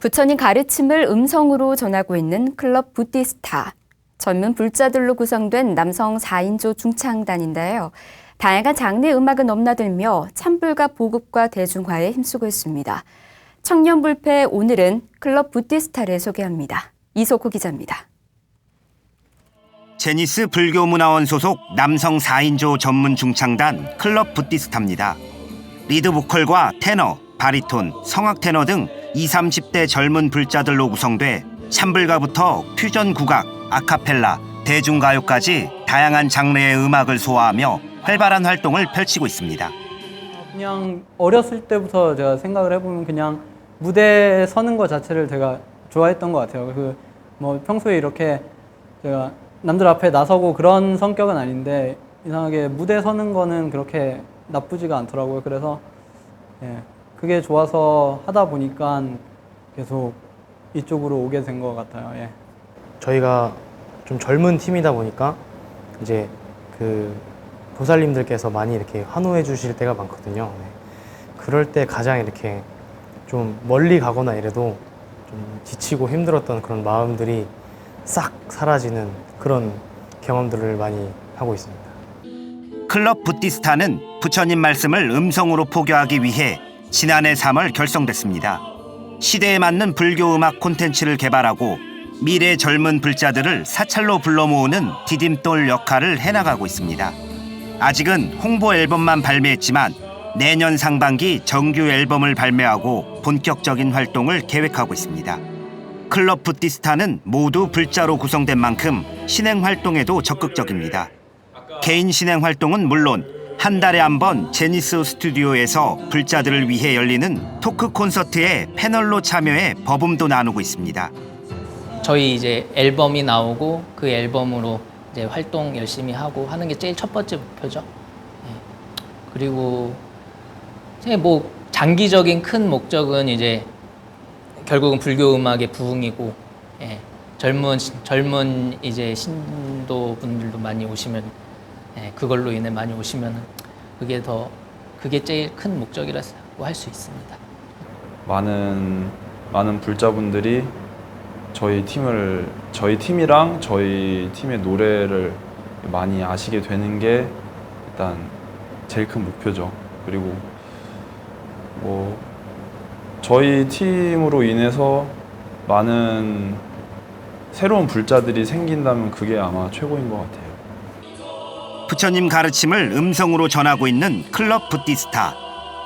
부처님 가르침을 음성으로 전하고 있는 클럽 부티스타. 젊은 불자들로 구성된 남성 4인조 중창단인데요. 다양한 장르의 음악을 넘나들며 찬불과 보급과 대중화에 힘쓰고 있습니다. 청년 불패 오늘은 클럽 부티스타를 소개합니다. 이소코 기자입니다. 제니스 불교문화원 소속 남성 4인조 전문 중창단 클럽 부티스타입니다. 리드 보컬과 테너, 바리톤, 성악 테너 등 20, 30대 젊은 불자들로 구성돼 찬불가부터 퓨전 국악, 아카펠라, 대중가요까지 다양한 장르의 음악을 소화하며 활발한 활동을 펼치고 있습니다. 그냥 어렸을 때부터 제가 생각을 해보면 그냥 무대에 서는 것 자체를 제가 좋아했던 것 같아요. 그 뭐 평소에 이렇게 제가 남들 앞에 나서고 그런 성격은 아닌데 이상하게 무대 서는 거는 그렇게 나쁘지가 않더라고요. 그래서 예, 그게 좋아서 하다 보니까 계속 이쪽으로 오게 된 것 같아요. 예. 저희가 좀 젊은 팀이다 보니까 이제 그 보살님들께서 많이 이렇게 환호해 주실 때가 많거든요. 네. 그럴 때 가장 이렇게 좀 멀리 가거나 이래도 좀 지치고 힘들었던 그런 마음들이 싹 사라지는 그런 경험들을 많이 하고 있습니다. 클럽 부티스타는 부처님 말씀을 음성으로 포교하기 위해 지난해 3월 결성됐습니다. 시대에 맞는 불교 음악 콘텐츠를 개발하고 미래 젊은 불자들을 사찰로 불러 모으는 디딤돌 역할을 해나가고 있습니다. 아직은 홍보 앨범만 발매했지만 내년 상반기 정규 앨범을 발매하고 본격적인 활동을 계획하고 있습니다. 클럽 부티스타는 모두 불자로 구성된 만큼 신행 활동에도 적극적입니다. 개인 신행 활동은 물론 한 달에 한 번 제니스 스튜디오에서 불자들을 위해 열리는 토크 콘서트에 패널로 참여해 버금도 나누고 있습니다. 저희 이제 앨범이 나오고 그 앨범으로 이제 활동 열심히 하고 하는 게 제일 첫 번째 목표죠. 예. 그리고 뭐 장기적인 큰 목적은 이제 결국은 불교 음악의 부흥이고 예. 젊은 젊은 이제 신도 분들도 많이 오시면 예. 그걸로 인해 많이 오시면 그게 더 그게 제일 큰 목적이라고 할 수 있습니다. 많은 많은 불자분들이 저희 팀을 저희 팀이랑 저희 팀의 노래를 많이 아시게 되는 게 일단 제일 큰 목표죠. 그리고 뭐 저희 팀으로 인해서 많은 새로운 불자들이 생긴다면 그게 아마 최고인 것 같아요. 부처님 가르침을 음성으로 전하고 있는 클럽 부티스타.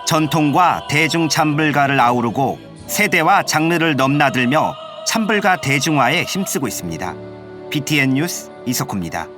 전통과 대중 찬불가를 아우르고 세대와 장르를 넘나들며 찬불가 대중화에 힘쓰고 있습니다. BTN 뉴스 이석호입니다.